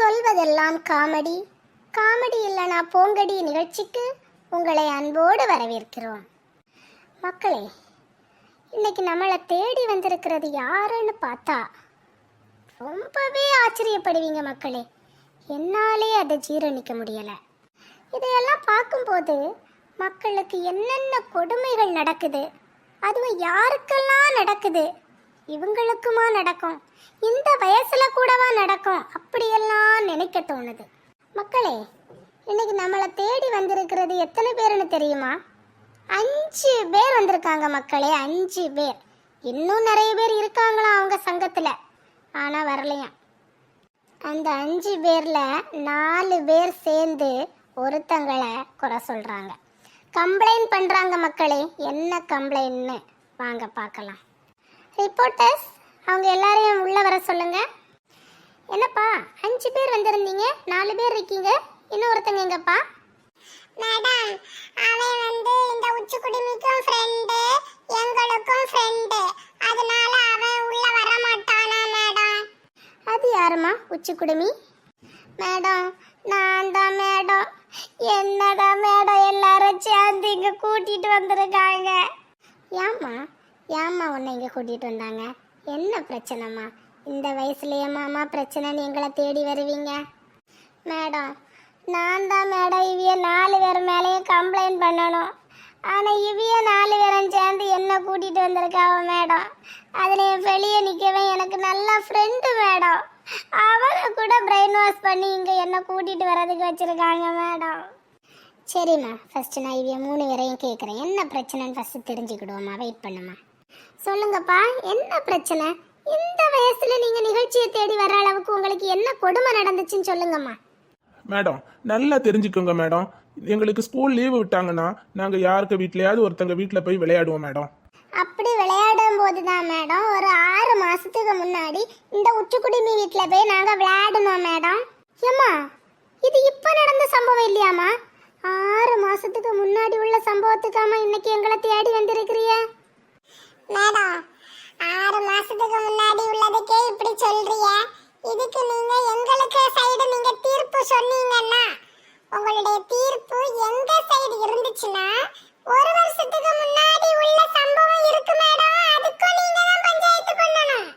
சொல்வதெல்லாம் comedy. Comedy இல்லைனா போங்கடி நிகழ்ச்சிக்கு உங்களை அன்போடு வரவேற்கிறோம். மக்களே இன்னைக்கு நம்மளை தேடி வந்திருக்கிறது யாருன்னு பார்த்தா ரொம்பவே ஆச்சரியப்படுவீங்க மக்களே. என்னாலே அதை ஜீரணிக்க முடியலை. இதையெல்லாம் பார்க்கும்போது மக்களுக்கு என்னென்ன கொடுமைகள் நடக்குது அதுவும் யாருக்கெல்லாம் நடக்குது இவங்களுக்குமா நடக்கும்? இந்த வயசுல கூடவா நடக்கும்? அப்படியெல்லாம் நினைக்க தோணுது. மக்களே இன்னைக்கு நம்மளை தேடி வந்திருக்கிறது எத்தனை பேருன்னு தெரியுமா? அஞ்சு பேர் வந்திருக்காங்க மக்களே அஞ்சு பேர். இன்னும் நிறைய பேர் இருக்காங்களா அவங்க சங்கத்துல? ஆனா வரலையாம் அந்த அஞ்சு பேர்ல நாலு பேர் சேர்ந்து ஒருத்தங்களை குறை சொல்றாங்க. கம்ப்ளைண்ட் பண்றாங்க மக்களே என்ன கம்ப்ளைண்ட்னு வாங்க பார்க்கலாம். ரிப்போர்ட்டர்ஸ் அவங்க எல்லாரையும் உள்ள வர சொல்லுங்க. என்னப்பா அஞ்சு பேர் வந்திருந்தீங்க நாலு பேர் இருக்கீங்க இன்னும் ஒருத்தங்க எங்கப்பா? மேடம் அவன் வந்து இந்த உச்சி குடுமிக்கும் ஃப்ரெண்டு எங்களுக்கும் ஃப்ரெண்டு அதனால அவன் உள்ள வர மாட்டானா மேடம்? அது யாரும்மா உச்சி குடுமி மேடம் நான் தான் மேடம். என்னதான் மேடம் எல்லாரும் சேர்ந்து இங்க கூட்டிட்டு வந்திருக்காங்க? ஏம்மா ஏம்மா உன்னை இங்கே கூட்டிகிட்டு வந்தாங்க? என்ன பிரச்சனைம்மா? இந்த வயசுலேயேம்மாம்மா பிரச்சனைன்னு எங்களை தேடி வருவீங்க? மேடம் நான் தான் மேடம் இவிய நாலு பேர் மேலேயும் கம்ப்ளைண்ட் பண்ணணும். ஆனால் இவிய நாலு பேரும் சேர்ந்து என்ன கூட்டிகிட்டு வந்திருக்காவ மேடம்? அதில் என் வெளியே நிற்கவே எனக்கு நல்ல ஃப்ரெண்டு மேடம். அவனை கூட பிரெயின் வாஷ் பண்ணி இங்கே என்ன கூட்டிகிட்டு வர்றதுக்கு வச்சுருக்காங்க மேடம். சரிம்மா ஃபஸ்ட்டு நான் இவிய மூணு பேரையும் கேட்குறேன் என்ன பிரச்சனைன்னு ஃபஸ்ட்டு தெரிஞ்சுக்கிடுவோம்மா. வெயிட் பண்ணுமா சொல்லுங்கப்பா என்ன பிரச்சனை? இந்த வயசுல நீங்க நிகழ்ச்சியை தேடி வர அளவுக்கு உங்களுக்கு என்ன கொடுமை நடந்துச்சுன்னு சொல்லுங்கம்மா. மேடம் நல்லா தெரிஞ்சுக்கோங்க மேடம். எங்களுக்கு ஸ்கூல் லீவு விட்டாங்கன்னா நாங்கள் யாருக்கு வீட்லயாவது ஒருத்தங்க வீட்டில் போய் விளையாடுவோம் மேடம். அப்படி விளையாடும் போது தான் மேடம். ஒரு ஆறு மாசத்துக்கு முன்னாடி இந்த உச்சிக்குடிமி வீட்டில் போய் நாங்கள் விளையாடணும் மேடம். ஏம்மா இது இப்போ நடந்த சம்பவம் இல்லையாம்மா? ஆறு மாசத்துக்கு முன்னாடி உள்ள சம்பவத்துக்காம இன்னைக்கு எங்களை தேடி வந்திருக்கிறிய மேடம் ஆறு மாசத்துக்கு முன்னாடி உள்ளதுக்கே இப்படி சொல்றிய இதுக்கு நீங்க எங்களுக்கு சைடு நீங்க தீர்ப்பு சொன்னீங்கன்னா உங்களுடைய தீர்ப்பு எங்க சைடு இருந்துச்சுன்னா ஒரு வருஷத்துக்கு முன்னாடி உள்ள சம்பவம் இருக்கு மேடம் அதுக்கும் நீங்க தான் பஞ்சாயத்து பண்ணணும்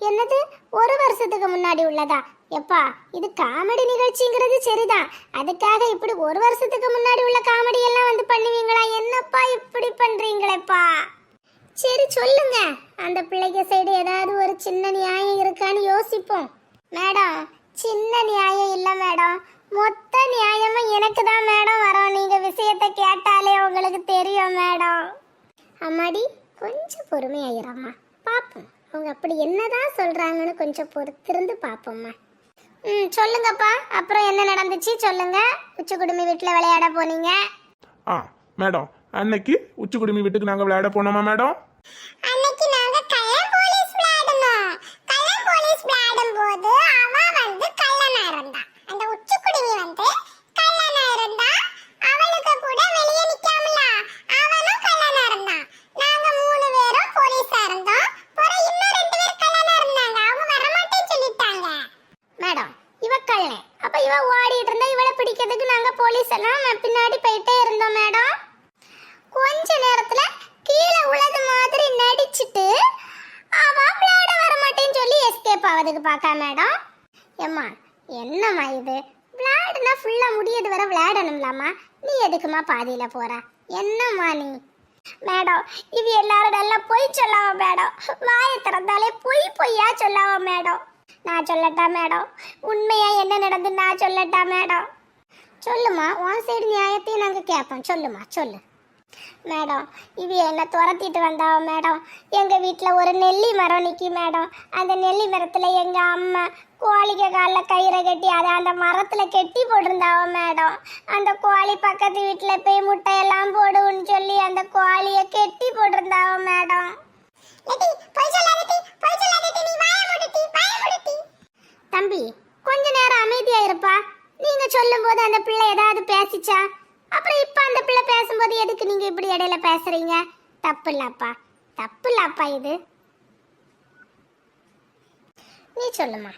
என்னது ஒரு வருஷத்துக்கு முன்னாடி உள்ளதா? எப்பா இது காமெடி நிகழ்ச்சிங்கிறது சரிதான். அதுக்காக இப்படி ஒரு வருஷத்துக்கு முன்னாடி உள்ள காமெடி எல்லாம் வந்து பண்ணுவீங்களா? என்னப்பா இப்படி பண்றீங்களேப்பா? சரி சொல்லுங்க. அந்த பிள்ளைங்க சைடு ஏதாவது ஒரு சின்ன நியாயம் இருக்கான்னு யோசிப்போம். மேடம் சின்ன நியாயம் இல்லை மேடம். மொத்த நியாயமும் எனக்கு தான் மேடம் வரும். நீங்க விஷயத்தை கேட்டாலே உங்களுக்கு தெரியும் மேடம். அம்மாடி கொஞ்சம் பொறுமையாயிரம்மா. பார்ப்போம் அவங்க அப்படி என்னதான் சொல்றாங்கன்னு கொஞ்சம் பொறுத்திருந்து பார்ப்போம்மா. ம் சொல்லுங்கப்பா. அப்புறம் என்ன நடந்துச்சு சொல்லுங்க. உச்சி குடுமி வீட்டில் விளையாட போனீங்க? ஆ மேடம். அன்னைக்கு உச்சிக்குடுமி வீட்டுக்கு நாங்கள் விளையாட போனோமா மேடம்? அன்னைக்கு நாங்க கள்ளன் போலீஸ் விளையாடணும் கள்ளன் போலீஸ் விளையாடும் போது அவன் வந்து கள்ளனா இருந்தா அந்த உச்சிக்குடுமி வந்து கள்ளனா இருந்தா அவளுக்கு கூட வெளியே நிக்காமல அவனும் கள்ளனா இருந்தான் நாங்க மூணு பேரும் போலீஸா இருந்தோம் அப்புறம் இன்னும் ரெண்டு பேர் கள்ளனா இருந்தாங்க அவங்க வரமாட்டேன்னு சொல்லிட்டாங்க மேடம் இவ கள்ளன் அப்ப இவ ஓடிட்டு இருந்தா இவளை பிடிக்கிறதுக்கு நாங்க போலீஸ் எல்லாம் பின்னாடி போயிட்டே இருந்தோம் மேடம் கொஞ்ச நேரத்துல கீழே உள்ளது மாதிரி நடிச்சிட்டு அவ விளையாட வர மாட்டேன்னு சொல்லி எஸ்கேப் ஆவதுக்கு பார்க்கா மேடம் ஏம்மா என்னம்மா இது? விளையாடுனா ஃபுல்லா முடியது வரை விளையாடணும்லாமா நீ எதுக்குமா பாதியில போற? என்னம்மா நீ? மேடம் இது எல்லாரும் நல்லா பொய் சொல்லாம மேடம் வாயை திறந்தாலே பொய் பொய்யா சொல்லாம மேடம் நான் சொல்லட்டா மேடம்? உண்மையா என்ன நடந்து நான் சொல்லட்டா மேடம்? சொல்லுமா உன் சைடு நியாயத்தையும் நாங்கள் கேட்போம். சொல்லுமா சொல்லு. மேடம் இது என்ன துரத்திட்டு வந்தாவ மேடம்? எங்கள் வீட்டில் ஒரு நெல்லி மரம் நிற்கி மேடம். அந்த நெல்லி மரத்தில் எங்கள் அம்மா கோழிக்கு காலில் கயிறை கட்டி அதை அந்த மரத்தில் கெட்டி போட்டிருந்தாவ மேடம். அந்த கோழி பக்கத்து வீட்டில் போய் முட்டையெல்லாம் போடுன்னு சொல்லி அந்த கோழியை கெட்டி போட்டிருந்தாவ மேடம். தம்பி கொஞ்ச நேரம் அமைதியா இருப்பா. நீங்க சொல்லும் போது அந்த பிள்ளை ஏதாவது பேசிச்சா? அப்புறம் இப்ப அந்த பிள்ளை பேசும்போது எதுக்கு நீங்க இப்படி இடையில பேசுறீங்க? தப்பு இல்லப்பா தப்பு இல்லப்பா இது. நீ சொல்லுமா.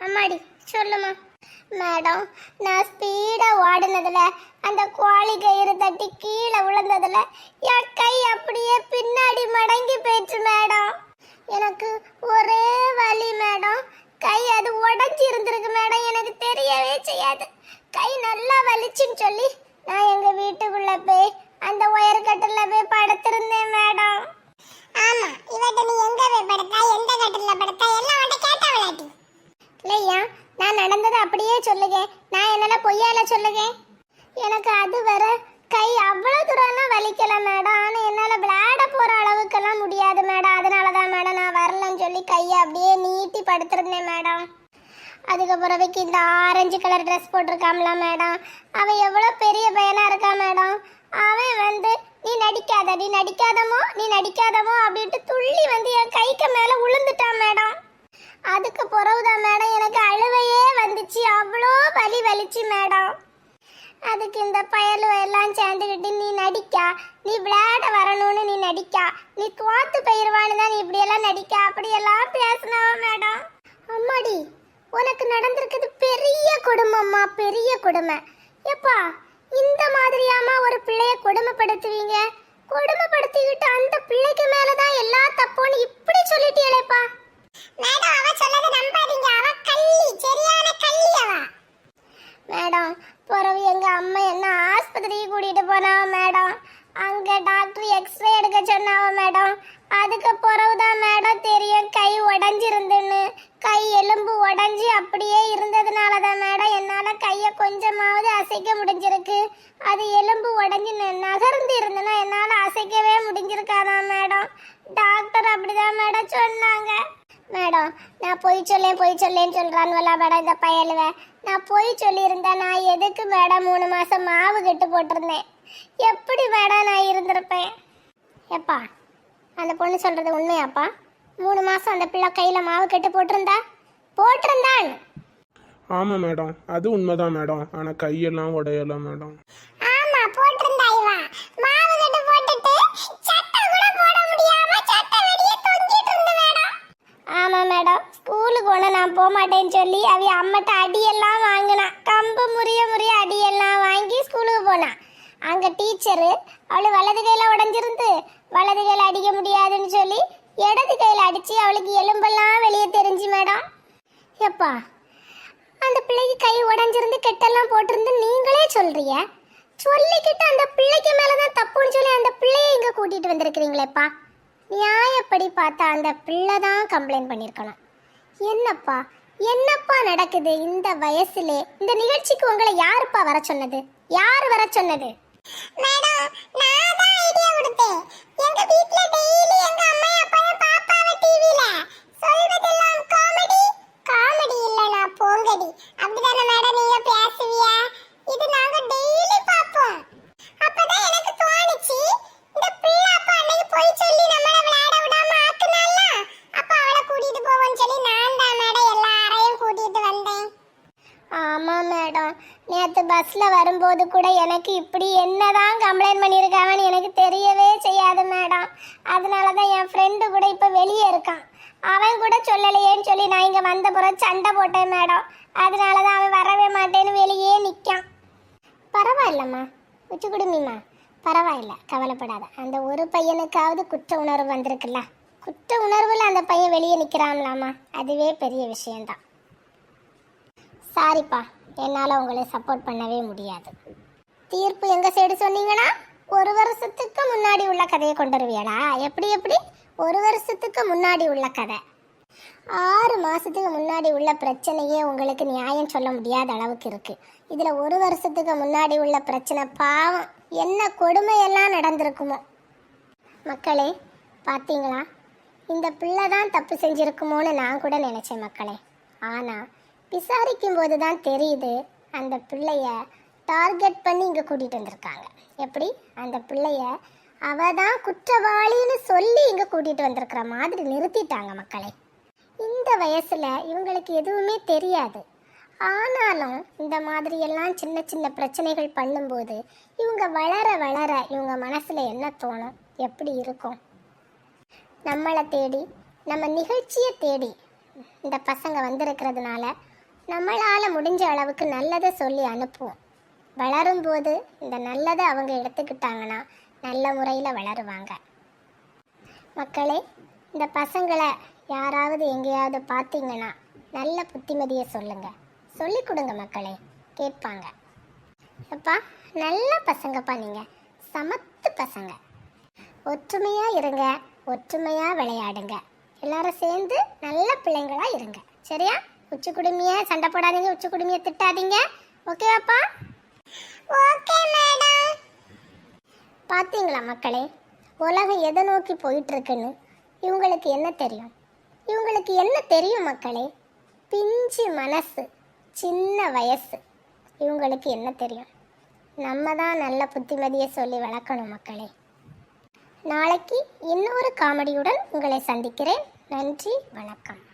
அம்மாடி சொல்லுமா. மேடம் நான் ஸ்பீடா ஓடுனதுல அந்த கோழி கயிறு தட்டி கீழே விழுந்ததுல என் கை அப்படியே பின்னாடி மடங்கி போயிடுச்சு மேடம் எனக்கு ஒரே வலி மேடம் கை அது உடஞ்சி இருந்திருக்கு மேடம் எனக்கு தெரியவே செய்யாது கை நல்லா வலிச்சுன்னு சொல்லி நான் எங்க வீட்டுக்குள்ள போய் அந்த ஒயர் கட்டில போய் படுத்திருந்தேன் மேடம் ஆமா இவட்ட நீ எங்க போய் படுத்தா எந்த கட்டில படுத்தா எல்லாம் உன்ட்ட கேட்ட விளையாட்டி இல்லையா? நான் நடந்ததை அப்படியே சொல்லுங்க. நான் என்னால பொய்யால சொல்லுங்க? எனக்கு அது வர கை அவ்வளோ தூரம்லாம் வலிக்கல மேடம். ஆனால் என்னால் விளையாட போகிற அளவுக்கெல்லாம் முடியாது மேடம். அதனால தான் மேடம் நான் வரலன்னு சொல்லி கையை அப்படியே நீட்டி படுத்திருந்தேன் மேடம். அதுக்கப்புறவைக்கு இந்த ஆரஞ்சு கலர் ட்ரெஸ் போட்டிருக்காம்ல மேடம். அவன் எவ்வளோ பெரிய பையனாக இருக்கான் மேடம்? அவன் வந்து நீ நடிக்காத நீ நடிக்காதமோ நீ நடிக்காதமோ அப்படின்ட்டு துள்ளி வந்து என் கைக்கு மேலே விழுந்துட்டான் மேடம். அதுக்கு பிறகுதான் மேடம் எனக்கு அழுவையே வந்துச்சு. அவ்வளோ வலி வலிச்சு மேடம். அதுக்கு இந்த பயலு எல்லாம் சேர்ந்துக்கிட்டு நீ நடிக்கா. நீ விளையாட வரணும்னு நீ நடிக்கா. நீ தோத்து பயிர்வானு தான் நீ இப்படியெல்லாம் நடிக்க. அப்படியெல்லாம் பேசினவ மேடம். அம்மாடி உனக்கு நடந்திருக்குது பெரிய குடும்பம்மா பெரிய கொடுமை. எப்பா இந்த மாதிரியாமா ஒரு பிள்ளைய கொடுமைப்படுத்துவீங்க? கொடுமைப்படுத்திக்கிட்டு அந்த பிள்ளைக்கு மேலதான் எல்லா தப்புன்னு இப்படி சொல்லிட்டீங்களேப்பா மேடம் அவ சொல்லது நம்பாதீங்க. அவ கள்ளி சரியான கள்ளி அவ. மேடம் பிறகு எங்க அம்மா என்ன ஆஸ்பத்திரிக்கு கூட்டிட்டு போனாவ மேடம்? அங்க டாக்டர் எக்ஸ்ரே எடுக்க சொன்னாவ மேடம். அதுக்கு பிறகுதான் மேடம் தெரியும் கை உடஞ்சிருந்துன்னு. கை எலும்பு உடஞ்சி அப்படியே இருந்ததுனால தான் மேடம் என்னால் கையை கொஞ்சமாவது அசைக்க முடிஞ்சிருக்கு. அது எலும்பு உடஞ்சி நகர்ந்து இருந்ததுன்னா என்னால் அசைக்கவே முடிஞ்சிருக்காதான் மேடம் டாக்டர் அப்படிதான் மேடம் சொன்னாங்க மேடம். நான் பொய் சொல்லேன் பொய் சொல்லேன்னு சொல்கிறான்வல்ல மேடம் இந்த பயலுவ. நான் பொய் சொல்லியிருந்தேன் நான் எதுக்கு மேடம் மூணு மாதம் மாவு கட்டு போட்டிருந்தேன்? எப்படி மேடம் நான் இருந்திருப்பேன்? எப்பா அந்த பொண்ணு சொல்கிறது உண்மையாப்பா? மூணு மாதம் அந்த பிள்ளை கையில் மாவு கட்டு போட்டிருந்தா? போட்டிருந்தான் ஆமாம் மேடம் அது உண்மைதான் மேடம். ஆனால் கையெல்லாம் உடையல மேடம். ஆமா போட்டிருந்தா இவ மாவு கட்டு போட்டுட்டு சட்டை கூட போட முடியாம சட்டை வெளியே தொங்கிட்டு இருந்து மேடம் ஆமாம் மேடம் ஸ்கூலுக்கு ஒன்று நான் போக மாட்டேன்னு சொல்லி அவ அம்மட்ட அடியெல்லாம் வாங்கினான் கம்பு முறிய முறிய அடியெல்லாம் வாங்கி ஸ்கூலுக்கு போனான் அங்கே டீச்சரு அவளை வலது கையில் உடஞ்சிருந்து வலது கையில் அடிக்க முடியாதுன்னு சொல்லி இடது கையில் அடித்து அவளுக்கு எலும்பெல்லாம் வெளியே தெரிஞ்சு மேடம். எப்பா அந்த பிள்ளைக்கு கை உடஞ்சிருந்து கெட்டெல்லாம் போட்டிருந்து நீங்களே சொல்றிய? சொல்லிக்கிட்டு அந்த பிள்ளைக்கு மேலே தான் தப்புன்னு சொல்லி அந்த பிள்ளையை இங்கே கூட்டிகிட்டு வந்திருக்கிறீங்களேப்பா. நியாயப்படி பார்த்தா அந்த பிள்ளை தான் கம்ப்ளைண்ட் பண்ணியிருக்கணும். என்னப்பா? என்னப்பா நடக்குது இந்த வயசுலே? இந்த நிகழ்ச்சிக்கு உங்களை யாருப்பா வர சொன்னது? யார் வர சொன்னது? மேடம் நான் தான் ஐடியா கொடுத்தேன். எங்க வீட்ல டெய்லி எங்க அம்மா அப்பா பாப்பாவ டிவில சொல்வதெல்லாம் காமெடி காமெடி இல்லனா போங்கடி. அப்படிதானே மேடம் நீங்க பேசுவிய இது நாங்க டெய்லி பாப்போம் அப்பதான் எனக்கு தோணுச்சு இந்த பிள்ளை அப்பா அன்னைக்கு போய் சொல்லி நம்மள விளையாட விடாம ஆக்குனால அப்ப அவளை கூட்டிட்டு போவோம்னு சொல்லி நான் தான் மேடம் எல்லாரையும் கூட்டிட்டு வந்தேன் ஆமாம் மேடம் நேற்று பஸ்ஸில் வரும்போது கூட எனக்கு தான் என்னதான் கம்ப்ளைண்ட் பண்ணியிருக்காங்கன்னு எனக்கு தெரியவே செய்யாது மேடம் அதனால தான் என் ஃப்ரெண்டு கூட இப்போ வெளியே இருக்கான். அவன் கூட சொல்லலையேன்னு சொல்லி நான் இங்கே வந்த பிறகு சண்டை போட்டேன் மேடம் அதனால தான் அவன் வரவே மாட்டேன்னு வெளியே நிற்கான் பரவாயில்லம்மா. உச்சி குடுமிம்மா பரவாயில்ல. கவலைப்படாத. அந்த ஒரு பையனுக்காவது குற்ற உணர்வு வந்திருக்குல்ல. குற்ற உணர்வில் அந்த பையன் வெளியே நிற்கிறான்லாமா அதுவே பெரிய விஷயந்தான் சாரிப்பா என்னால் உங்களை சப்போர்ட் பண்ணவே முடியாது. தீர்ப்பு எங்க சைடு சொன்னீங்கன்னா ஒரு வருஷத்துக்கு முன்னாடி உள்ள கதையை கொண்டு வருவியாடா. எப்படி எப்படி? ஒரு வருஷத்துக்கு முன்னாடி உள்ள கதை. ஆறு மாசத்துக்கு முன்னாடி உள்ள பிரச்சனையே உங்களுக்கு நியாயம் சொல்ல முடியாத அளவுக்கு இருக்கு. இதுல ஒரு வருஷத்துக்கு முன்னாடி உள்ள பிரச்சனை பாவம். என்ன கொடுமையெல்லாம் நடந்திருக்குமோ. மக்களே பார்த்தீங்களா இந்த பிள்ளை தான் தப்பு செஞ்சுருக்குமோன்னு நான் கூட நினைச்சேன் மக்களே. ஆனால் விசாரிக்கும் போது தான் தெரியுது அந்த பிள்ளைய டார்கெட் பண்ணி இங்கே கூட்டிகிட்டு வந்திருக்காங்க. எப்படி? அந்த பிள்ளைய அவ தான் குற்றவாளின்னு சொல்லி இங்கே கூட்டிகிட்டு வந்திருக்கிற மாதிரி நிறுத்திட்டாங்க மக்களை. இந்த வயசில் இவங்களுக்கு எதுவுமே தெரியாது. ஆனாலும் இந்த மாதிரி எல்லாம் சின்ன சின்ன பிரச்சனைகள் பண்ணும்போது இவங்க வளர வளர இவங்க மனசில் என்ன தோணும்? எப்படி இருக்கும்? நம்மளை தேடி நம்ம நிகழ்ச்சியை தேடி இந்த பசங்க வந்திருக்கிறதுனால நம்மளால் முடிஞ்ச அளவுக்கு நல்லதை சொல்லி அனுப்புவோம். வளரும்போது இந்த நல்லதை அவங்க எடுத்துக்கிட்டாங்கன்னா நல்ல முறையில் வளருவாங்க. மக்களே இந்த பசங்களை யாராவது எங்கேயாவது பார்த்தீங்கன்னா நல்ல புத்திமதியை சொல்லுங்கள் சொல்லி கொடுங்க மக்களே கேட்பாங்க. அப்பா நல்ல பசங்கப்பா நீங்கள் சமத்து பசங்க. ஒற்றுமையாக இருங்க ஒற்றுமையாக விளையாடுங்க. எல்லாரும் சேர்ந்து நல்ல பிள்ளைங்களாக இருங்க. சரியா? உச்சி குடுமையை சண்டை போடாதீங்க உச்சி குடுமையை திட்டாதீங்க. ஓகேவாப்பா? ஓகே பார்த்தீங்களா மக்களே உலகம் எதை நோக்கி போயிட்டு இருக்குன்னு இவங்களுக்கு என்ன தெரியும்? இவங்களுக்கு என்ன தெரியும் மக்களே? பிஞ்சு மனசு சின்ன வயசு. இவங்களுக்கு என்ன தெரியும்? நம்ம தான் நல்ல புத்திமதியை சொல்லி வளர்க்கணும் மக்களே. நாளைக்கு இன்னொரு காமெடியுடன் உங்களை சந்திக்கிறேன். நன்றி வணக்கம்.